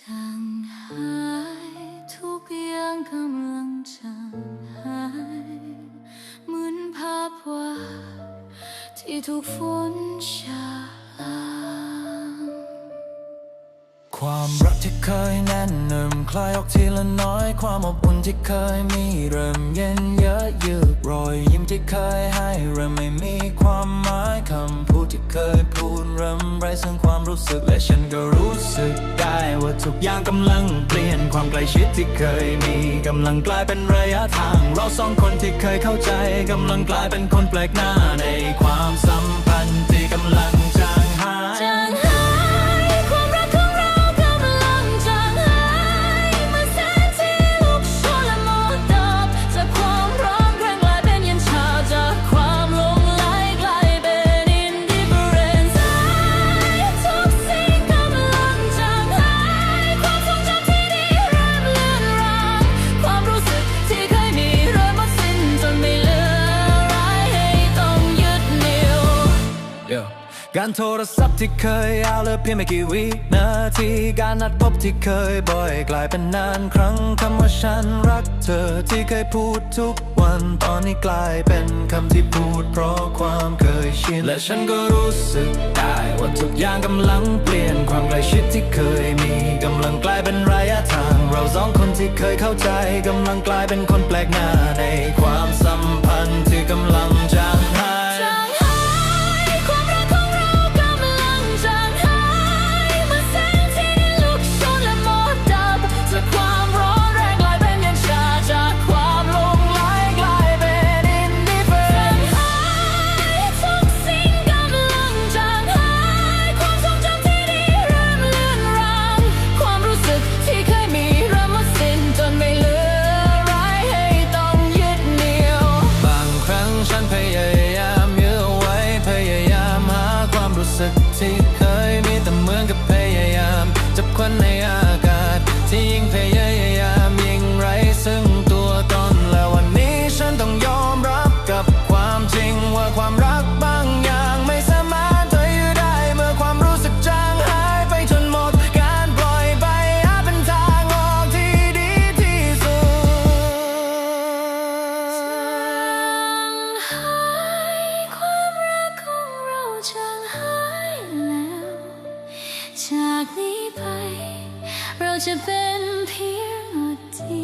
จางหายทุกอย่างกำลังจางหายเหมือนภาพวาดที่ถูกฝนชาลางความรักที่เคยแน่นหนึมคลายออกทีละน้อย ความอบอุ่นที่เคยมีเริ่มเย็นเยอะยืดรอยยิ้มที่เคยให้เริ่มไม่มีความหมายคำพูดที่เคย เริ่มไร้ซึ่งความรู้สึก และฉันก็รู้สึกได้ว่าทุกอย่างกำลังเปลี่ยนความใกล้ชิดที่เคยมีกำลังกลายเป็นระยะทาง เราสองคนที่เคยเข้าใจกำลังกลายเป็นคนแปลกหน้าในความสัมพันธ์ที่กำลัง การโทรศัพท์ที่เคยยาวเหลือเพียงไม่กี่วินาทีการนัดพบที่เคยบ่อยกลายเป็นนานครั้งคำว่าฉันรักเธอที่เคยพูดทุกวันตอนนี้กลายเป็นคำที่พูดเพราะความเคยชินและฉันก็รู้สึกได้ว่าทุกอย่างกำลังเปลี่ยนความใกล้ชิดที่เคยมีกำลังกลายเป็นระยะทาง เราสองคนที่เคยเข้าใจกำลังกลายเป็นคนแปลกหน้าในความ สึ เราจะเป็นเพียงอดีต